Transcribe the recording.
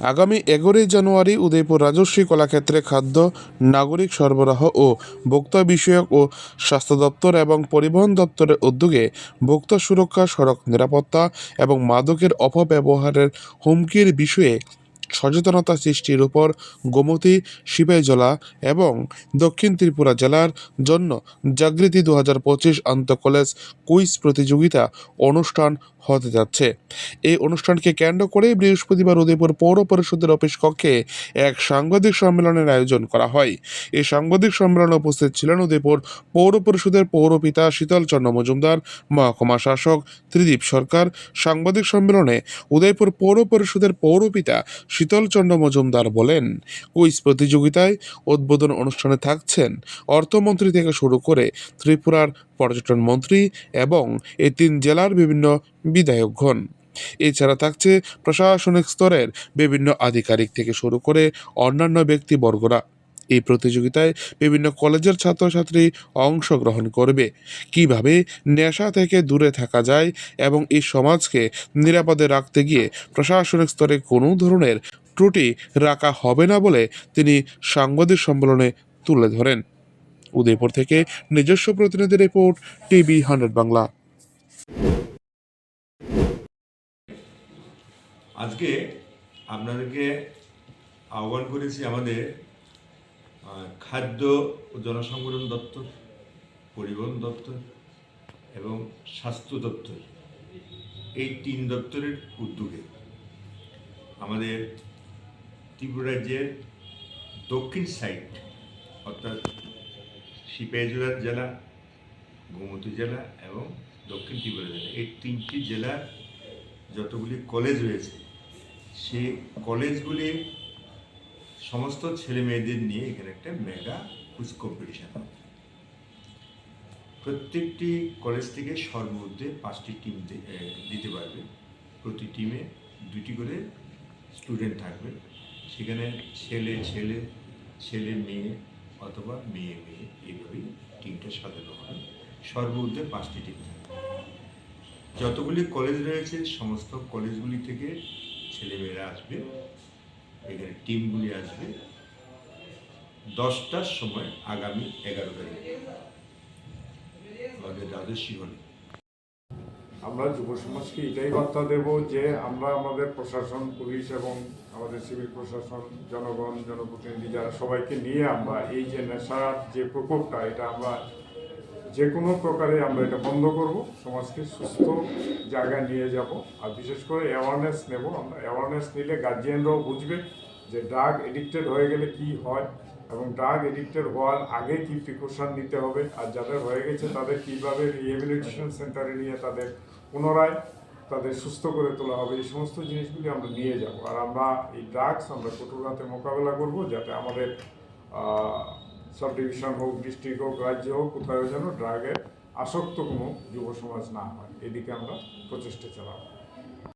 আগামী এগারোই জানুয়ারি উদয়পুর রাজস্বী কলাক্ষেত্রে খাদ্য, নাগরিক সরবরাহ ও ভোক্তা বিষয়ক ও স্বাস্থ্য দপ্তর এবং পরিবহন দপ্তরের উদ্যোগে ভোক্তা সুরক্ষা, সড়ক নিরাপত্তা এবং মাদকের অপব্যবহারের হুমকির বিষয়ে সচেতনতা সৃষ্টির উপর গোমতী সিপাহীজলা এবং দক্ষিণ ত্রিপুরা জেলার জন্য জাগৃতি দু হাজার পঁচিশ আন্তঃকলেজ কুইজ প্রতিযোগিতা অনুষ্ঠান হতে যাচ্ছে। এই অনুষ্ঠানকে কেন্দ্র করে বৃহস্পতিবার উদয়পুর পৌর পরিষদের অফিস কক্ষে এক সাংবাদিক সম্মেলনের আয়োজন করা হয়। এই সাংবাদিক সম্মেলনে উপস্থিত ছিলেন উদয়পুর পৌর পরিষদের পৌরপিতা শীতলচন্দ্র মজুমদার, মহকুমা শাসক ত্রিদীপ সরকার। সাংবাদিক সম্মেলনে উদয়পুর পৌর পরিষদের পৌরপিতা শীতলচন্দ্র মজুমদার বলেন, কুইজ প্রতিযোগিতায় উদ্বোধন অনুষ্ঠানে থাকছেন অর্থমন্ত্রী থেকে শুরু করে ত্রিপুরার পর্যটন মন্ত্রী এবং এই তিন জেলার বিভিন্ন বিধায়কগণ এছাড়া থাকছে প্রশাসনিক স্তরের বিভিন্ন আধিকারিক থেকে শুরু করে অন্যান্য ব্যক্তিবর্গরা। এই প্রতিযোগিতায় বিভিন্ন কলেজের ছাত্রছাত্রী অংশগ্রহণ করবে। কীভাবে নেশা থেকে দূরে থাকা যায় এবং এই সমাজকে নিরাপদে রাখতে গিয়ে প্রশাসনিক স্তরে কোনো ধরনের ত্রুটি রাখা হবে না বলে তিনি সাংবাদিক সম্মেলনে তুলে ধরেন। উদয়পুর থেকে নিজস্ব প্রতিনিধি রিপোর্ট, টিভি হান্ড্রেড বাংলা। আজকে আপনাদেরকে আহ্বান করেছি আমাদের খাদ্য ও জনসংগঠন দপ্তর, পরিবহন দপ্তর এবং স্বাস্থ্য দপ্তর এই তিন দপ্তরের উদ্যোগে আমাদের ত্রিপুরা রাজ্যের দক্ষিণ সাইড, অর্থাৎ সিপাহীজলা জেলা, গোমতী জেলা এবং দক্ষিণ ত্রিপুরা জেলা। এই তিনটি জেলার যতগুলি কলেজ রয়েছে, সেই কলেজগুলির সমস্ত ছেলে মেয়েদের নিয়ে এখানে একটা মেগা কুইজ কম্পিটিশন হবে প্রত্যেকটি কলেজ থেকে সর্বমধ্যে পাঁচটি টিম দিতে পারবে। প্রতি টিমে দুটি করে স্টুডেন্ট থাকবে। সেখানে ছেলে ছেলে ছেলে, মেয়ে অথবা মেয়ে মেয়ে এইভাবেই টিমটা সাজানো হয়। সর্বমধ্যে পাঁচটি টিম থাকবে। যতগুলি কলেজ রয়েছে, সমস্ত কলেজগুলি থেকে ছেলেমেয়েরা আসবে। টিমগুলি আসবে দশটার সময় আগামী এগারো তারিখ। রাজস্বী হলে আমরা যুব সমাজকে এটাই বার্তা দেব যে আমরা আমাদের প্রশাসন, পুলিশ এবং আমাদের সিভিল প্রশাসন, জনগণ, জনপ্রতিনিধি যারা সবাইকে নিয়ে আমরা এই যে নেশার যে প্রকোপটা, এটা আমরা যে কোনো প্রকারে আমরা এটা বন্ধ করব, সমাজকে সুস্থ জায়গায় নিয়ে যাব। আর বিশেষ করে অ্যাওয়ারনেস নেব। আমরা অ্যাওয়ারনেস নিলে গার্জিয়ানরাও বুঝবে যে ড্রাগ এডিক্টেড হয়ে গেলে কি হয় এবং ড্রাগ এডিক্টেড হওয়ার আগে কি প্রিকশন নিতে হবে আর যাদের হয়ে গেছে তাদের কীভাবে রিহেবিলিটেশন সেন্টারে নিয়ে তাদের পুনরায় তাদের সুস্থ করে তোলা হবে, এই সমস্ত জিনিসগুলি আমরা নিয়ে যাব। আর আমরা এই ড্রাগস আমরা কঠোর হাতে মোকাবেলা করব যাতে আমাদের সাব ডিভিশন হোক ডিস্ট্রিক্ট হোক, রাজ্য হোক কোথাও যেন ড্রাগের আসক্ত কোনো যুব সমাজ না হয়। এদিকে আমরা প্রচেষ্টা চালাবো।